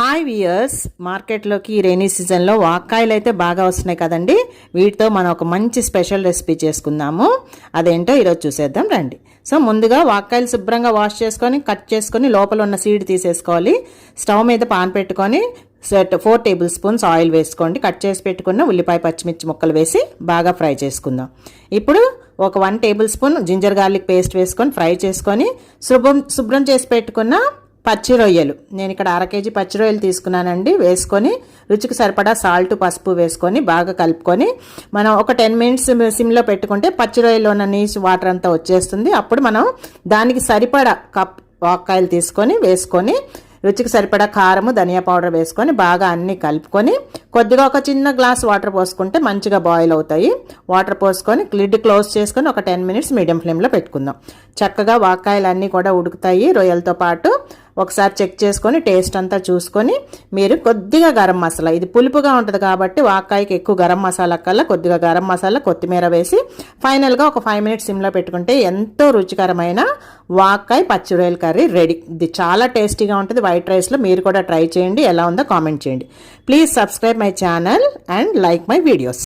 Hi viewers మార్కెట్లోకి ఈ rainy సీజన్లో వాక్కాయలు అయితే బాగా వస్తున్నాయి కదండి. వీటితో మనం ఒక మంచి స్పెషల్ రెసిపీ చేసుకుందాము. అదేంటో ఈరోజు చూసేద్దాం రండి. సో ముందుగా వాక్కాయలు శుభ్రంగా వాష్ చేసుకొని కట్ చేసుకొని లోపల ఉన్న సీడ్ తీసేసుకోవాలి. స్టవ్ మీద పాన్ పెట్టుకొని set four table spoons oil వేసుకోండి. కట్ చేసి పెట్టుకున్న ఉల్లిపాయ పచ్చిమిర్చి ముక్కలు వేసి బాగా ఫ్రై చేసుకుందాం. ఇప్పుడు ఒక one table spoon ginger garlic paste వేసుకొని ఫ్రై చేసుకొని శుభ్రం శుభ్రం చేసి పెట్టుకున్న పచ్చి రొయ్యలు. నేను ఇక్కడ అర కేజీ పచ్చి రొయ్యలు తీసుకున్నానండి. వేసుకొని రుచికి సరిపడా సాల్ట్ పసుపు వేసుకొని బాగా కలుపుకొని మనం ఒక టెన్ మినిట్స్ సిమ్లో పెట్టుకుంటే పచ్చి రొయ్యలో ఉన్న నీచు వాటర్ అంతా వచ్చేస్తుంది. అప్పుడు మనం దానికి సరిపడా కప్ వాక్కాయలు తీసుకొని వేసుకొని రుచికి సరిపడా కారము ధనియా పౌడర్ వేసుకొని బాగా అన్నీ కలుపుకొని కొద్దిగా ఒక చిన్న గ్లాస్ వాటర్ పోసుకుంటే మంచిగా బాయిల్ అవుతాయి. వాటర్ పోసుకొని లిడ్ క్లోజ్ చేసుకొని ఒక టెన్ మినిట్స్ మీడియం ఫ్లేమ్లో పెట్టుకుందాం. చక్కగా వాక్కాయలు అన్నీ కూడా ఉడుకుతాయి. రొయ్యలతో పాటు ఒకసారి చెక్ చేసుకొని టేస్ట్ అంతా చూసుకొని మీరు కొద్దిగా గరం మసాలా ఇది పులుపుగా ఉంటుంది కాబట్టి వాకాయకి ఎక్కువ గరం మసాలా కల్లా కొద్దిగా గరం మసాలా కొత్తిమీర వేసి ఫైనల్గా ఒక ఫైవ్ మినిట్స్ సిమ్లో పెట్టుకుంటే ఎంతో రుచికరమైన వాకాయ పచ్చిరొయ్యల కర్రీ రెడీ. ఇది చాలా టేస్టీగా ఉంటుంది. వైట్ రైస్లో మీరు కూడా ట్రై చేయండి. ఎలా ఉందో కామెంట్ చేయండి. Please subscribe my channel and like my videos.